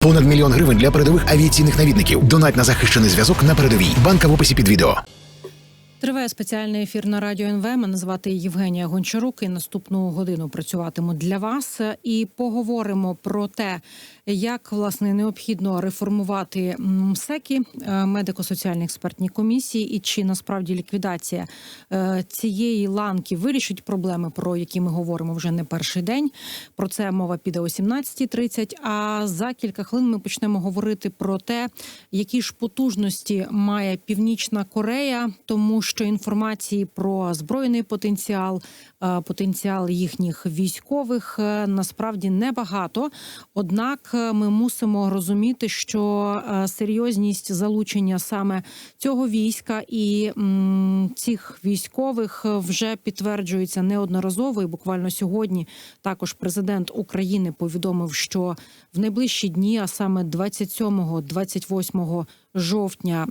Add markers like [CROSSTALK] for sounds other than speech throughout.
Понад мільйон гривень для передових авіаційних навідників. Донать на захищений зв'язок на передовій. Банка в описі під відео. Триває спеціальний ефір на радіо НВ. Мене звати Євгенія Гончарук. І наступну годину працюватиму для вас і поговоримо про те, як власне необхідно реформувати МСЕКи, е, медико-соціальні експертні комісії, і чи насправді ліквідація е, цієї ланки вирішить проблеми, про які ми говоримо вже не перший день. Про це мова піде о 17.30, А за кілька хвилин ми почнемо говорити про те, які ж потужності має Північна Корея, тому що інформації про збройний потенціал, е, потенціал їхніх військових насправді небагато. Однак ми мусимо розуміти, що е, серйозність залучення саме цього війська і цих військових е, вже підтверджується неодноразово. І буквально сьогодні також президент України повідомив, що в найближчі дні, а саме 27-28 жовтня, е,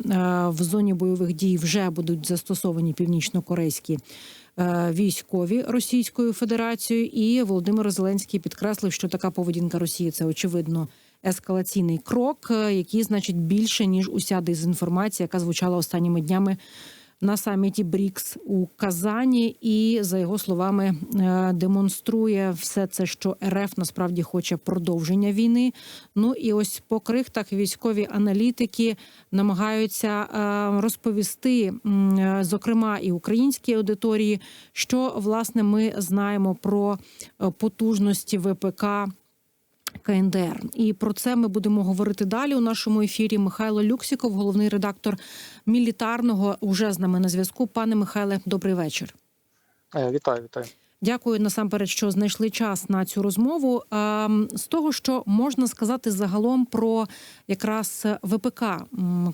в зоні бойових дій вже будуть застосовані північно-корейські військові Російською Федерацією. І Володимир Зеленський підкреслив, що така поведінка Росії це очевидно. Ескалаційний крок, е, який значить більше ніж уся дезінформація, яка звучала останніми днями на саміті БРІКС у Казані, і за його словами е, демонструє все це, що РФ насправді хоче продовження війни. Ну і ось по крихтах військові аналітики намагаються е, розповісти, е, зокрема і українській аудиторії, що власне ми знаємо про потужності ВПК. КНДР. І про це ми будемо говорити далі у нашому ефірі. Михайло Люксіков, головний редактор мілітарного, уже з нами на зв'язку. Пане Михайле, добрий вечір. Е, Вітаю, вітаю. Дякую насамперед, що знайшли час на цю розмову. Ем, З того, що можна сказати загалом про якраз ВПК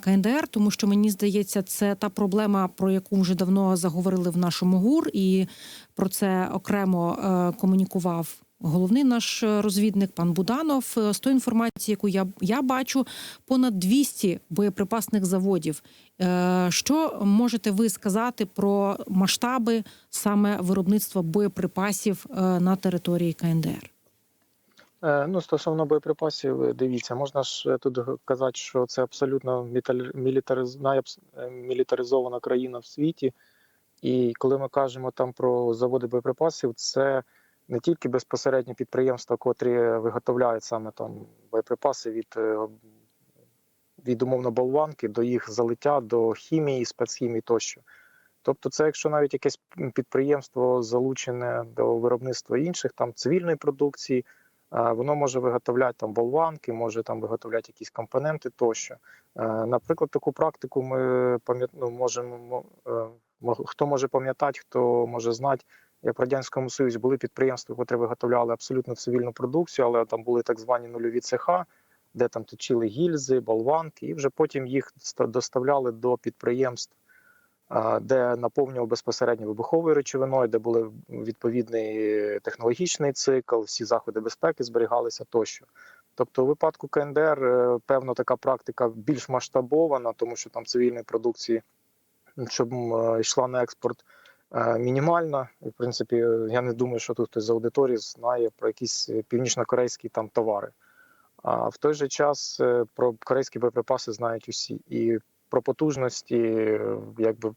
КНДР, тому що мені здається, це та проблема, про яку вже давно заговорили в нашому ГУР, і про це окремо е, комунікував. Головний наш розвідник пан Буданов Е, з тої інформації, яку я, я бачу, понад 200 боєприпасних заводів. Е, Що можете ви сказати про масштаби саме виробництва боєприпасів е, на території КНДР? Е, Ну, стосовно боєприпасів, е, дивіться, можна ж е, тут казати, що це абсолютно мілітариз... е, мілітаризована країна в світі. І коли ми кажемо там про заводи боєприпасів, це не тільки безпосередні підприємства, котрі виготовляють саме там боєприпаси від, е, від умовно болванки до їх залиття, до хімії, спецхімії тощо. Тобто, це якщо навіть якесь підприємство залучене до виробництва інших там цивільної продукції, е, воно може виготовляти там болванки, може там виготовляти якісь компоненти тощо. Е, Наприклад, таку практику ми ну, можемо хто може пам'ятати, хто може знати, як в радянському союзі були підприємства, які виготовляли абсолютно цивільну продукцію, але там були так звані нульові цеха, де там точили гільзи, болванки, і вже потім їх доставляли до підприємств де наповнював безпосередньо вибуховою речовиною, де були відповідний технологічний цикл, всі заходи безпеки зберігалися тощо. Тобто, у випадку КНДР, е, певно, така практика більш масштабована, тому що там цивільної продукції, щоб е, йшла на експорт, мінімальна. І, в принципі, е, я не думаю, що тут хтось з аудиторії знає про якісь е, північно-корейські там товари. А в той же час е, про корейські боєприпаси знають усі. І про потужності, е, якби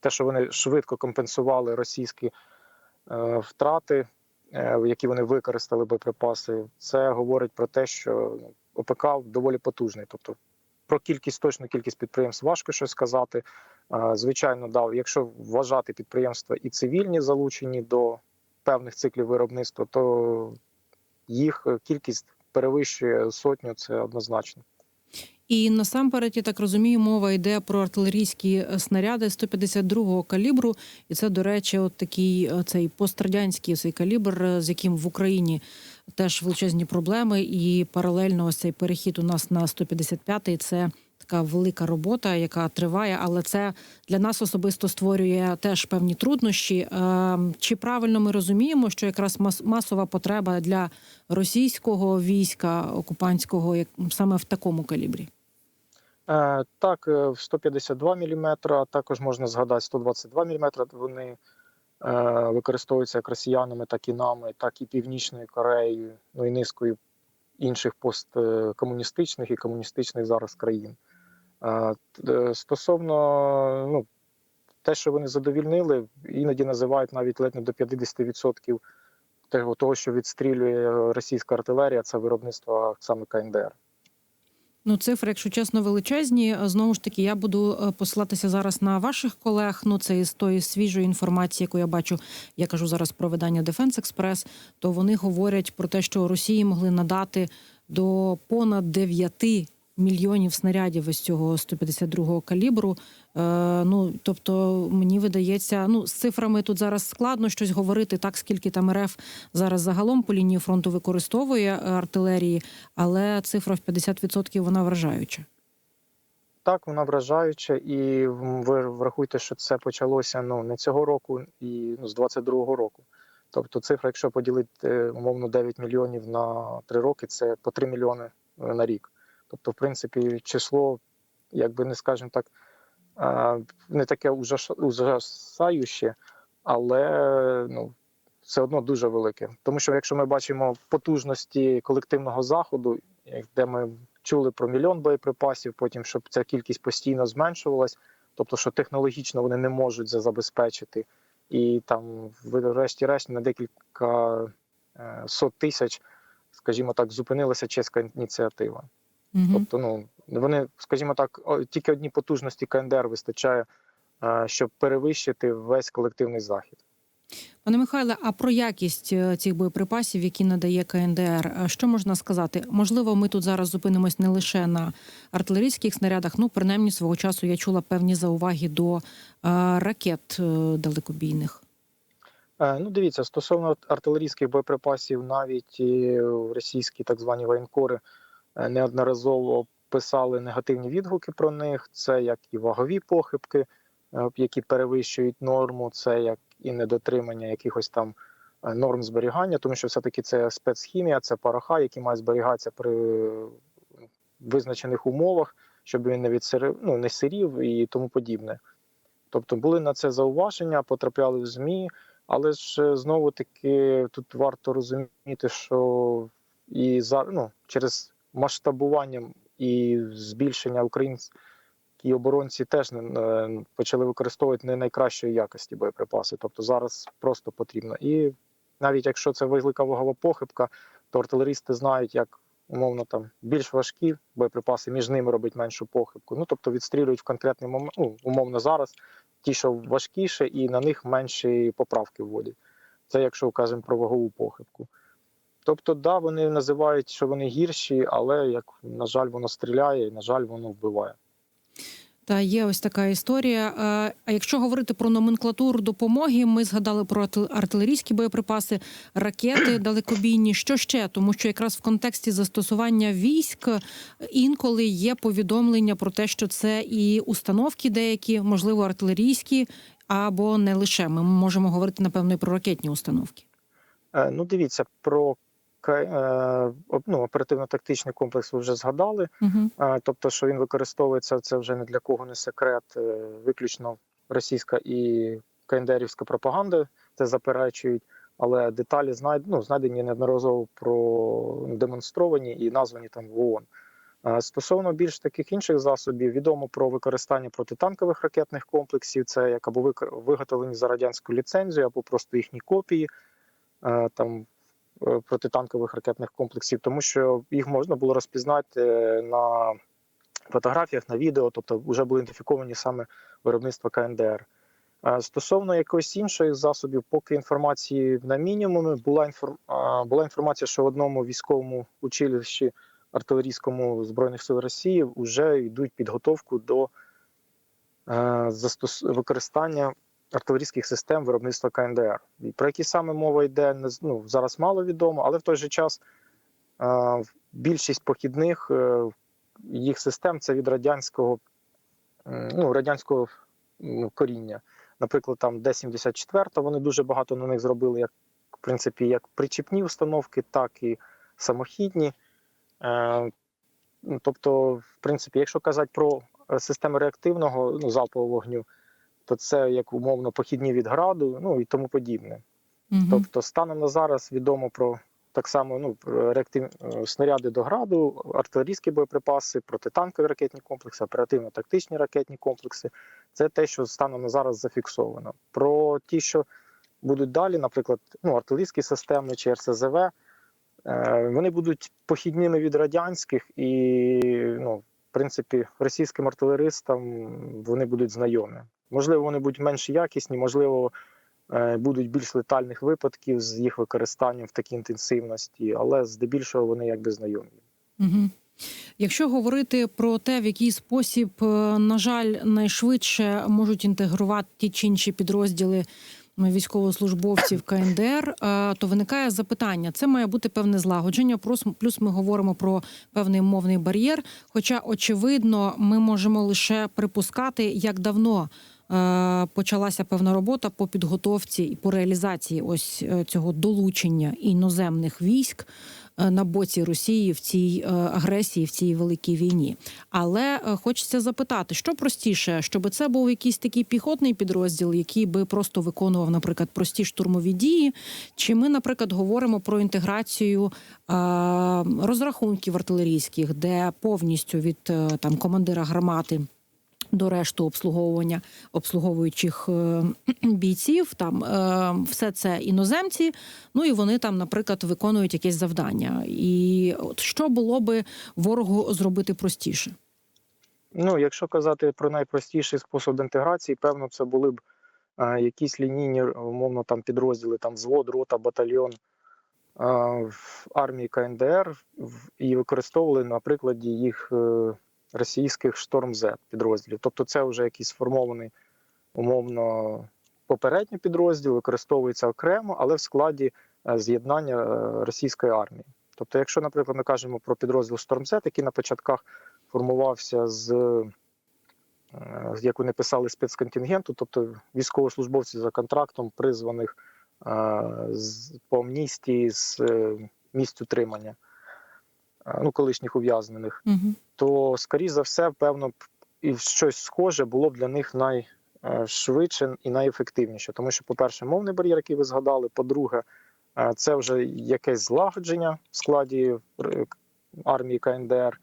те, що вони швидко компенсували російські е, втрати, е, які вони використали боєприпаси, це говорить про те, що ну, ОПК доволі потужний. Тобто про кількість точну кількість підприємств важко щось сказати. Звичайно, да, якщо вважати підприємства і цивільні залучені до певних циклів виробництва, то їх е, кількість перевищує сотню, це однозначно. І насамперед, я так розумію, мова йде про артилерійські е, снаряди 152-го калібру. І це, до речі, от такий е, цей пострадянський цей калібр, е, з яким в Україні теж величезні проблеми. І паралельно ось цей перехід у нас на 155-й – це така велика робота, яка триває, але це для нас особисто створює теж певні труднощі. Чи правильно ми розуміємо, що якраз мас- масова потреба для російського війська окупантського як саме в такому калібрі? Е, Так, е, в 152 мм, також можна згадати 122 мм. Вони е, використовуються як росіянами, так і нами, так і Північною Кореєю, ну і низкою інших посткомуністичних і комуністичних зараз країн. Стосовно ну, те, що вони задовільнили, іноді називають навіть ледь не до 50% того, того, що відстрілює російська артилерія, це виробництво саме КНДР. Ну, цифри, якщо чесно, величезні. Знову ж таки, я буду е, посилатися зараз на ваших колег. Ну, це із тої свіжої інформації, яку я бачу. Я кажу зараз про видання Defense Express, То вони говорять про те, що Росії могли надати до понад 9 мільйонів снарядів із цього 152-го калібру. Е, ну тобто, мені видається, ну з цифрами тут зараз складно щось говорити, так скільки там РФ зараз загалом по лінії фронту використовує е, артилерії, але цифра в 50% вона вражаюча. Так, вона вражаюча, і ви врахуйте, що це почалося ну не цього року, і ну, з 22-го року. Тобто, цифра, якщо поділити е, умовно 9 мільйонів на 3 роки, це по 3 мільйони е, на рік. Тобто, в принципі, число, якби не скажемо так, не таке ужас- ужасаюче, але ну, все одно дуже велике. Тому що якщо ми бачимо потужності колективного заходу, де ми чули про мільйон боєприпасів, потім щоб ця кількість постійно зменшувалась, тобто що технологічно вони не можуть забезпечити, і там врешті-решт на декілька е, сот тисяч, скажімо так, зупинилася чеська ініціатива. Угу. Тобто, ну вони, скажімо так, тільки одні потужності КНДР вистачає, е, щоб перевищити весь колективний захід. Пане Михайле, а про якість е, цих боєприпасів, які надає КНДР, е, що можна сказати? Можливо, ми тут зараз зупинимось не лише на артилерійських снарядах. Ну, принаймні, свого часу я чула певні зауваги до е, ракет далекобійних. Е, Ну, дивіться, стосовно артилерійських боєприпасів, навіть російські так звані воєнкори неодноразово писали негативні відгуки про них. Це як і вагові похибки, е, які перевищують норму, це як і недотримання якихось там е, норм зберігання, тому що все-таки це спецхімія, це пороха, які мають зберігатися при визначених умовах, щоб він не відсирив, ну, не сирів і тому подібне. Тобто були на це зауваження, потрапляли в ЗМІ. Але ж е, знову таки тут варто розуміти, що і за ну, через масштабування і збільшення українські оборонці теж не почали використовувати не найкращої якості боєприпаси. Тобто зараз просто потрібно. І навіть якщо це велика вагова похибка, то артилерісти знають, як умовно там більш важкі боєприпаси між ними робить меншу похибку. Ну тобто відстрілюють в конкретний момент, ну, умовно зараз ті, що важкіше, і на них менші поправки вводять. Це якщо кажемо про вагову похибку. Тобто, да, вони називають, що вони гірші, але як на жаль, воно стріляє, і на жаль, воно вбиває. Та є ось така історія. Е, А якщо говорити про номенклатуру допомоги, ми згадали про арти- артилерійські боєприпаси, ракети [CLEARS THROAT] далекобійні. Що ще? Тому що якраз в контексті застосування військ е, інколи є повідомлення про те, що це і установки деякі, можливо, артилерійські, або не лише. Ми можемо говорити напевно і про ракетні установки. Е, ну, дивіться, про Е, ну, оперативно-тактичний комплекс ви вже згадали. Угу. Тобто, що він використовується, це вже не для кого не секрет, е, виключно російська і КНДРівська пропаганда це заперечують, але деталі знайд, ну, знайдені неодноразово про демонстровані і названі там в ООН. Стосовно більш таких інших засобів, відомо про використання протитанкових ракетних комплексів, це як або виготовлені за радянську ліцензію, або просто їхні копії е, там протитанкових ракетних комплексів, тому що їх можна було розпізнати е, на фотографіях, на відео, тобто вже були ідентифіковані саме виробництва КНДР. Е, Стосовно якоїсь інших засобів, поки інформації на мінімумі, була інформ... була інформація, що в одному військовому училищі артилерійському збройних сил Росії вже йдуть підготовку до е, застос... використання артилерійських систем виробництва КНДР. І про які саме мова йде, не ну, зараз мало відомо, але в той же час е, більшість похідних е, їх систем це від радянського, ну, радянського коріння. Наприклад, там Д-74, вони дуже багато на них зробили, як в принципі, як причіпні установки, так і самохідні. Е, ну, тобто, в принципі, якщо казати про системи реактивного ну, залпового вогню, то це як умовно похідні від граду, ну і тому подібне. Угу. Тобто, станом на зараз відомо про так само ну, реактив... е, снаряди до граду, артилерійські боєприпаси, протитанкові ракетні комплекси, оперативно-тактичні ракетні комплекси. Це те, що станом на зараз зафіксовано. Про ті, що будуть далі, наприклад, ну, артилерійські системи чи РСЗВ, е, вони будуть похідними від радянських і, ну, в принципі, російським артилеристам вони будуть знайомі. Можливо, вони будуть менш якісні, можливо, е, будуть більш летальних випадків з їх використанням в такій інтенсивності, але здебільшого вони якби знайомі. Угу. Якщо говорити про те, в який спосіб, е, на жаль, найшвидше можуть інтегрувати ті чи інші підрозділи військовослужбовців КНДР, е, то виникає запитання: це має бути певне злагодження. Плюс, ми говоримо про певний мовний бар'єр. Хоча, очевидно, ми можемо лише припускати, як давно. Е, Почалася певна робота по підготовці і по реалізації ось е, цього долучення іноземних військ е, на боці Росії в цій агресії, в цій великій війні. Але хочеться запитати, що простіше, щоб це був якийсь такий піхотний підрозділ, який би просто виконував, наприклад, прості штурмові дії, чи ми, наприклад, говоримо про інтеграцію розрахунків артилерійських, де повністю від там командира гармати. До решту обслуговування обслуговуючих е, бійців, там е, все це іноземці. Ну і вони там, наприклад, виконують якесь завдання. І от що було би ворогу зробити простіше? Ну, якщо казати про найпростіший спосіб інтеграції, певно, це були б е, якісь лінійні, умовно, там підрозділи, там взвод, рота, батальйон в армії КНДР в- і використовували на прикладі їх російських шторм Z підрозділів. Тобто, це вже якийсь сформований умовно попередній підрозділ, використовується окремо, але в складі е, з'єднання е, російської армії. Тобто, якщо, наприклад, ми кажемо про підрозділ Storm Z, який на початках формувався з, е, як вони писали, спецконтингенту, тобто військовослужбовці за контрактом, призваних з, по амністії з місць утримання, ну, колишніх ув'язнених, Угу. то, скоріш за все, певно, і щось схоже було б для них найшвидше і найефективніше. Тому що, по-перше, мовний бар'єр, який ви згадали, по-друге, е, це вже якесь злагодження в складі е, армії КНДР.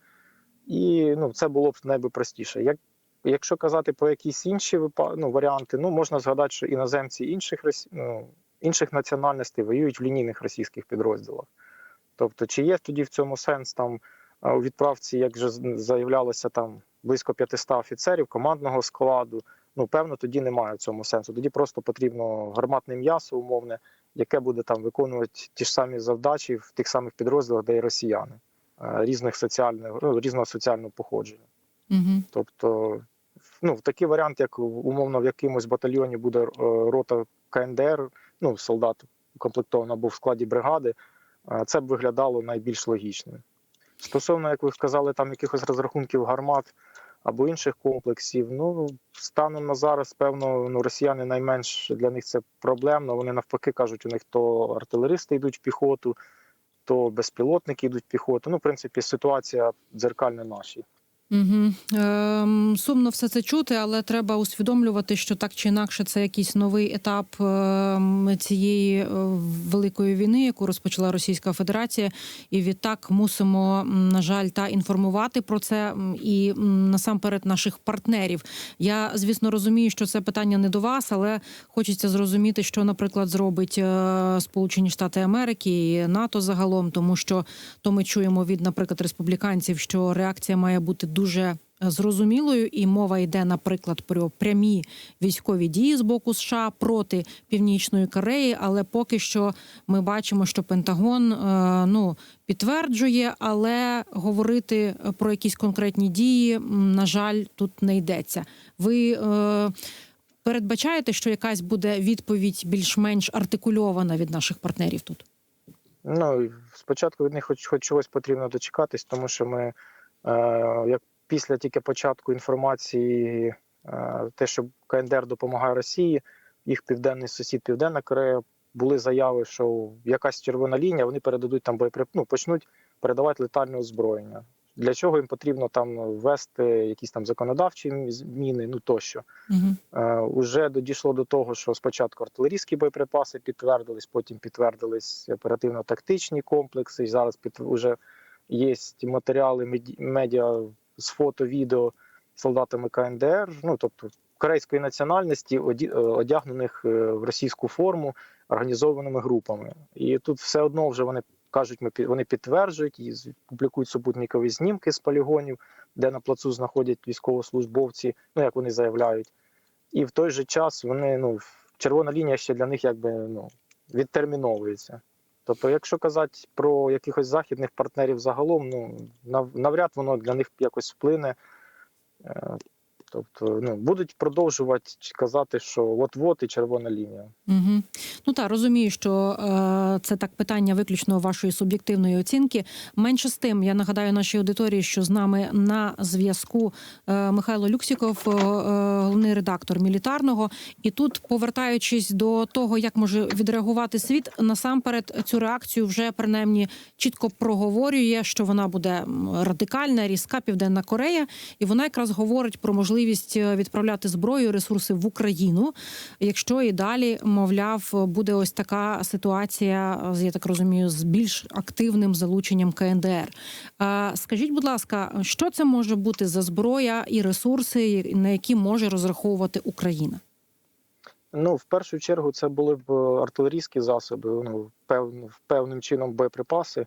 І ну, це було б найпростіше. Як, якщо казати про якісь інші ну, варіанти, ну можна згадати, що іноземці інших ну, інших національностей воюють в лінійних російських підрозділах. Тобто, чи є тоді в цьому сенс там у відправці, як вже заявлялося, там близько 500 офіцерів командного складу? Ну, певно, тоді немає в цьому сенсу. Тоді просто потрібно гарматне м'ясо умовне, яке буде там виконувати ті ж самі завдачі в тих самих підрозділах, де і росіяни різних соціальних ну, різного соціального походження. Угу. Тобто, ну, в такий варіант, як умовно в якомусь батальйоні буде е, рота КНДР, ну, солдат укомплектовано або в складі бригади, це б виглядало найбільш логічним. Стосовно, як ви сказали, там якихось розрахунків гармат або інших комплексів, ну, станом на зараз, певно, ну, росіяни найменш для них це проблемно. Вони навпаки кажуть, у них то артилеристи йдуть в піхоту, то безпілотники йдуть в піхоту. Ну, в принципі, ситуація дзеркальна нашій. Угу. Ем, сумно все це чути, але треба усвідомлювати, що так чи інакше це якийсь новий етап ем, цієї е, великої війни, яку розпочала Російська Федерація, і відтак мусимо, на жаль, та інформувати про це і насамперед наших партнерів. Я звісно розумію, що це питання не до вас, але хочеться зрозуміти, що, наприклад, зробить е, Сполучені Штати Америки і НАТО загалом, тому що то ми чуємо від, наприклад, республіканців, що реакція має бути дуже зрозумілою, і мова йде, наприклад, про прямі військові дії з боку США проти Північної Кореї. Але поки що ми бачимо, що Пентагон е, ну підтверджує, але говорити про якісь конкретні дії, на жаль, тут не йдеться. Ви е, передбачаєте, що якась буде відповідь більш-менш артикульована від наших партнерів тут? Ну, спочатку від них хоч, хоч чогось потрібно дочекатись, тому що ми, як після тільки початку інформації, е, те, що КНДР допомагає Росії, їх південний сусід Південна Корея, були заяви, що якась червона лінія, вони передадуть там боєприп... ну, почнуть передавати летальне озброєння. для чого їм потрібно там ввести якісь там законодавчі зміни, ну тощо. Угу. Е, Уже дійшло до того, що спочатку артилерійські боєприпаси підтвердились, потім підтвердились оперативно-тактичні комплекси. І зараз під уже є матеріали меді- медіа з фото, відео солдатами КНДР, ну тобто корейської національності, е, одягнених е, в російську форму організованими групами. І тут все одно вже вони кажуть, ми вони підтверджують і публікують супутникові знімки з полігонів, де на плацу знаходять військовослужбовці, ну як вони заявляють. І в той же час вони, ну, червона лінія ще для них якби ну, відтерміновується. Тобто, якщо казати про якихось західних партнерів загалом, ну навряд воно для них якось вплине. Тобто, ну, будуть продовжувати казати, що от-от і червона лінія. Угу. Ну так, розумію, що е, це так питання виключно вашої суб'єктивної оцінки. Менше з тим, я нагадаю нашій аудиторії, що з нами на зв'язку е, Михайло Люксіков, е, е, головний редактор мілітарного. І тут, повертаючись до того, як може відреагувати світ, насамперед цю реакцію вже принаймні чітко проговорює, що вона буде радикальна, різка Південна Корея, і вона якраз говорить про можливість е, відправляти зброю, ресурси в Україну, якщо і далі, мовляв, буде ось така ситуація, я так розумію, з більш активним залученням КНДР. Е, Скажіть, будь ласка, що це може бути за зброя і ресурси, на які може розраховувати Україна? Ну, в першу чергу, це були б артилерійські засоби, ну, певним чином боєприпаси,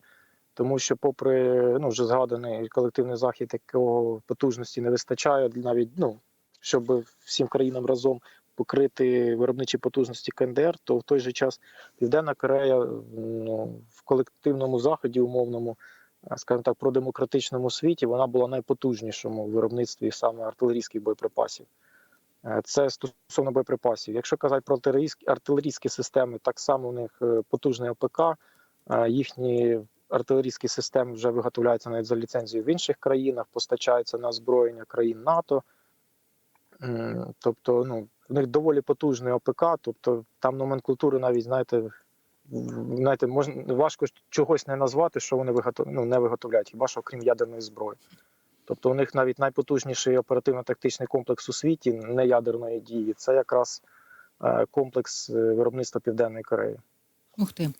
тому що, попри ну, вже згаданий колективний захід, якого потужності не вистачає, навіть ну, щоб всім країнам разом покрити виробничі потужності КНДР, то в той же час Південна Корея ну, в колективному заході, умовному, скажімо так, продемократичному світі, вона була найпотужнішому виробництві саме артилерійських боєприпасів. Е, Це стосовно боєприпасів. Якщо казати про артилерійські, артилерійські системи, так само у них е, потужний ОПК. Е, Їхні артилерійські системи вже виготовляються навіть за ліцензією в інших країнах, постачаються на озброєння країн НАТО. Тобто, ну, у них доволі потужний ОПК, тобто там номенклатури навіть, знаєте, знаєте, можна важко чогось не назвати, що вони виготов... ну, не виготовляють, хіба що окрім ядерної зброї. Тобто у них навіть найпотужніший оперативно-тактичний комплекс у світі неядерної дії це якраз е, комплекс е, виробництва Південної Кореї. Ух ти,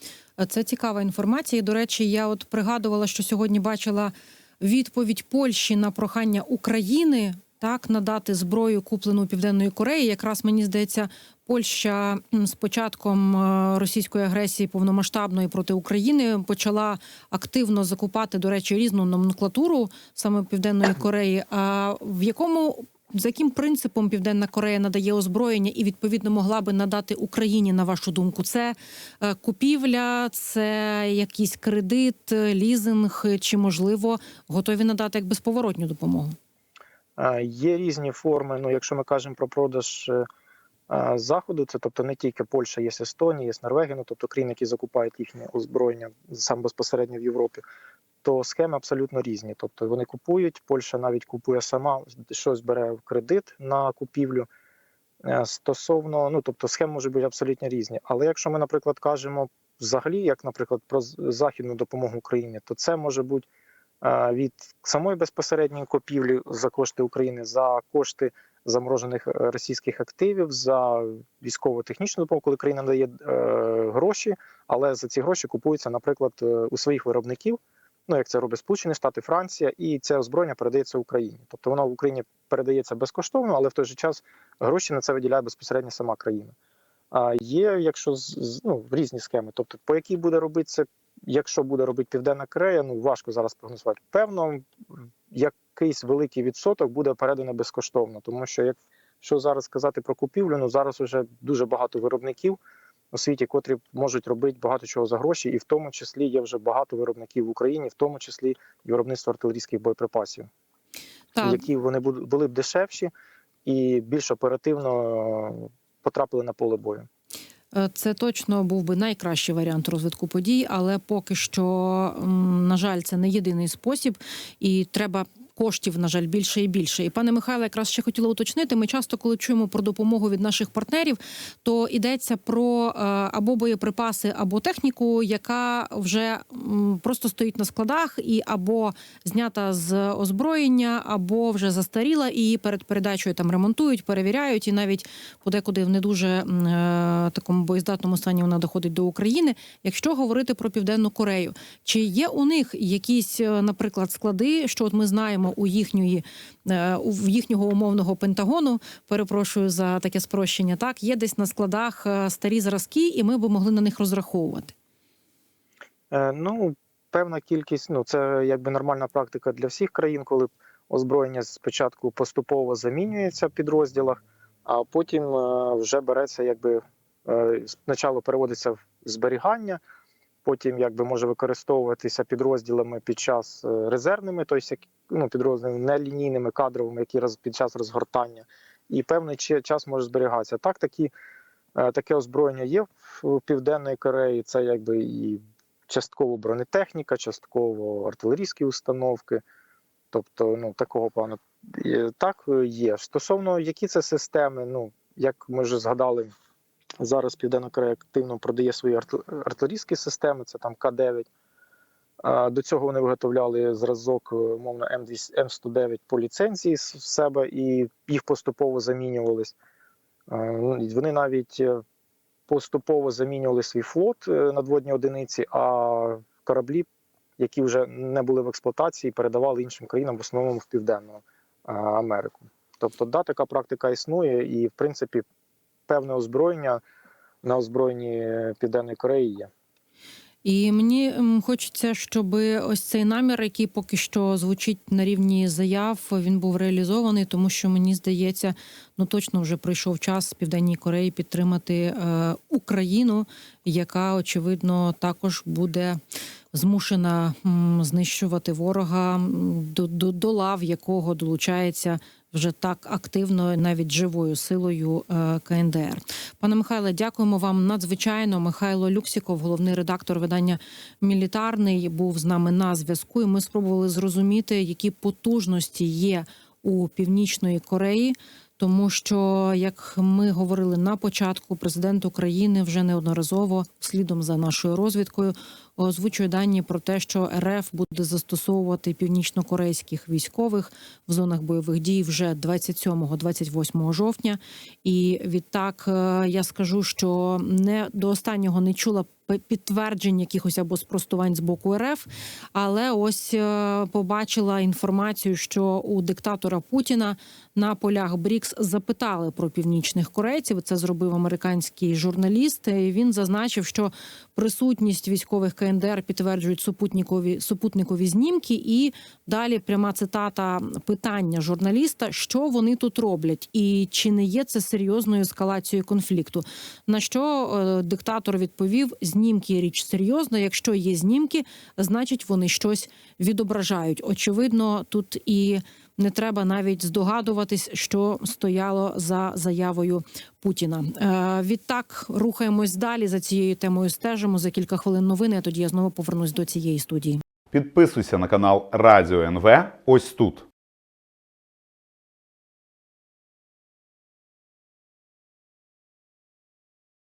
це цікава інформація. До речі, я от пригадувала, що сьогодні бачила відповідь Польщі на прохання України так надати зброю, куплену у Південної Кореї. Якраз мені здається, Польща з початком е, російської агресії повномасштабної проти України почала активно закупати, до речі, різну номенклатуру саме Південної Кореї. А в якому за яким принципом Південна Корея надає озброєння і відповідно могла би надати Україні, на вашу думку, це е, купівля, це якийсь кредит, е, лізинг, е, чи можливо готові надати як безповоротню допомогу? Є різні форми. Ну, якщо ми кажемо про продаж заходу, це тобто не тільки Польща, є Естонія, є Норвегія, ну тобто країни, які закупають їхнє озброєння сам безпосередньо в Європі, то схеми абсолютно різні. Тобто вони купують, Польща навіть купує сама, щось бере в кредит на купівлю. Е, Стосовно, ну тобто схеми можуть бути абсолютно різні. Але якщо ми, наприклад, кажемо взагалі, як, наприклад, про західну допомогу Україні, то це може бути е, від самої безпосередньої купівлі за кошти України, за кошти заморожених е, російських активів, за військово-технічну допомогу, коли країна дає гроші, але за ці гроші купуються, наприклад, у своїх виробників. Ну, як це робить Сполучені Штати, Франція, і це озброєння передається Україні. Тобто воно в Україні передається безкоштовно, але в той же час гроші на це виділяє безпосередньо сама країна. А є, якщо ну, різні схеми. Тобто, по якій буде робитися, якщо буде робити Південна Корея, ну важко зараз прогнозувати. Певно, якийсь великий відсоток буде передано безкоштовно, тому що якщо зараз сказати про купівлю, ну зараз вже дуже багато виробників у світі, котрі можуть робити багато чого за гроші, і в тому числі є вже багато виробників в Україні, в тому числі і виробництво артилерійських боєприпасів Так, які вони були, б дешевші і більш оперативно потрапили на поле бою. Е, Це точно був би найкращий варіант розвитку подій, але поки що, на жаль, це не єдиний спосіб, і треба коштів, на жаль, більше і більше. І пане Михайле, якраз ще хотіла уточнити. Ми часто, коли чуємо про допомогу від наших партнерів, то йдеться про е, або боєприпаси, або техніку, яка вже просто стоїть на складах, і або знята з озброєння, або вже застаріла, і її перед передачею там ремонтують, перевіряють, і навіть подекуди в не дуже е, такому боєздатному стані вона доходить до України. Якщо говорити про південну Корею, чи є у них якісь, е, наприклад, склади, що от ми знаємо у їхньої е, у їхнього умовного пентагону, перепрошую за таке спрощення. Так є десь на складах е, старі зразки, і ми би могли на них розраховувати. Е, Ну, певна кількість, ну це якби нормальна практика для всіх країн, коли озброєння спочатку поступово замінюється в підрозділах, а потім вже береться, якби спочатку переводиться в зберігання, потім якби може використовуватися підрозділами під час резервними, тобто ну, підрозділами нелінійними, кадровими, які роз, під час розгортання, і певний час може зберігатися. Так, такі, е, таке озброєння є в Південної Кореї. Це якби і частково бронетехніка, частково артилерійські установки. Тобто, ну, такого плану так е, є. Стосовно які це системи, ну, як ми вже згадали, зараз Південна Корея активно продає свої арт- артилерійські системи, це там К-9. А, До цього вони виготовляли зразок, е, умовно, М200 М109 по ліцензії в себе і їх поступово замінювались. Ну, Вони навіть е, поступово замінювали свій флот е, надводні одиниці, а кораблі, які вже не були в експлуатації, передавали іншим країнам, в основному в Південну Америку. Тобто, да, така практика існує, і в принципі певне озброєння на озброєнні Південної Кореї є. І мені хочеться, щоб ось цей намір, який поки що звучить на рівні заяв, він був реалізований, тому що мені здається, ну точно вже прийшов час Південній Кореї підтримати е, Україну, яка очевидно також буде змушена знищувати ворога, до, до, до лав якого долучається вже так активно, навіть живою силою е, КНДР. Пане Михайле, дякуємо вам надзвичайно. Михайло Люксіков, головний редактор видання Мілітарний, був з нами на зв'язку. І ми спробували зрозуміти, які потужності є у північної Кореї. Тому що, як ми говорили на початку, президент України вже неодноразово слідом за нашою розвідкою озвучує дані про те, що РФ буде застосовувати північнокорейських військових в зонах бойових дій вже 27-28 жовтня. І відтак е, я скажу, що не до останнього не чула підтверджень якихось або спростувань з боку РФ, але ось е, побачила інформацію, що у диктатора Путіна на полях Брікс запитали про північних корейців. Це зробив американський журналіст. І Він зазначив, що присутність військових КНДР підтверджують супутникові супутникові знімки. І далі пряма цитата питання журналіста: що вони тут роблять, і чи не є це серйозною ескалацією конфлікту? На що е, диктатор відповів: знімки річ серйозна. Якщо є знімки, значить вони щось відображають. Очевидно, тут і не треба навіть здогадуватись, що стояло за заявою Путіна. Е, відтак рухаємось далі за цією темою. Стежимо за кілька хвилин новини. А тоді я знову повернусь до цієї студії. Підписуйся на канал Радіо НВ ось тут.